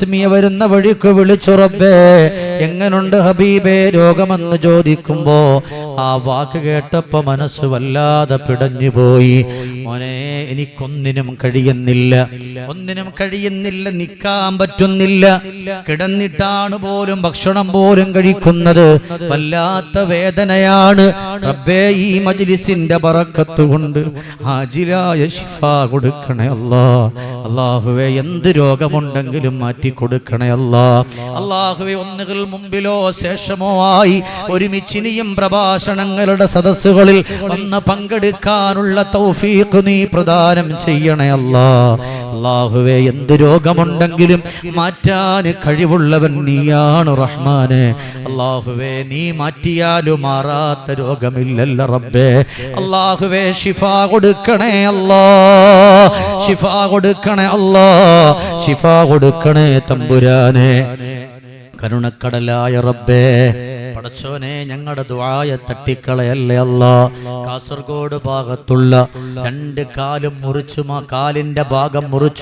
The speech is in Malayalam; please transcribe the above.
ആസ്മിയ വരുന്ന വഴിക്ക് വിളിച്ചുറപ്പേ. എങ്ങനുണ്ട് ഹബീബേ? രോഗമെന്ന് ചോദിക്കുമ്പോ ആ വാക്ക് കേട്ടപ്പോ മനസ്സ് വല്ലാതെ പിടഞ്ഞു പോയി മോനെ എനിക്കൊന്നിനും കഴിയുന്നില്ല. ഒന്നിനും കഴിയുന്നില്ല നിൽക്കാൻ പറ്റുന്നില്ല. കിടന്നിട്ടാണ് പോലും ഭക്ഷണം പോലും കഴിക്കുന്നത്. വല്ലാത്ത വേദനയാണ്. റബ്ബേ ഈ ബറക്കത്ത് കൊണ്ട് ഹാജിരായ ശിഫ കൊടുക്കണേ അല്ലാ. അള്ളാഹുവെ എന്ത് രോഗമുണ്ടെങ്കിലും മാറ്റി കൊടുക്കണേ അല്ലാ. അള്ളാഹുവെ ഒന്നുകിൽ മുമ്പിലോ ശേഷമോ ആയി ഒരുമിച്ചിനിയും പ്രഭാഷണങ്ങളുടെ സദസ്സുകളിൽ വന്ന് പങ്കെടുക്കാനുള്ള തൗഫീഖ് നീ പ്രദാനം ചെയ്യണേ അല്ലാ. അള്ളാഹുവെ എന്ത് രോഗമുണ്ടെങ്കിലും മാറ്റാൻ കഴിവുള്ളവൻ നീയാണ് റഹ്മാന്. അള്ളാഹുവെ നീ മാറ്റിയാലും മാറാത്ത രോഗമില്ലല്ല റബ്ബേ. അള്ളാഹുവെ ഷിഫ കൊടുക്കണേ അല്ലാ. ഷിഫ കൊടുക്കണേ അല്ലാ. ഷിഫ കൊടുക്കണേ തമ്പുരാനെ. കരുണക്കടലായ റബ്ബേ പടച്ചോനെ ഞങ്ങളുടെ ദ്വായ തട്ടിക്കളയല്ലേ അല്ല? കാസർഗോഡ് ഭാഗത്തുള്ള രണ്ട് കാലും മുറിച്ചും ആ കാലിന്റെ ഭാഗം മുറിച്ചു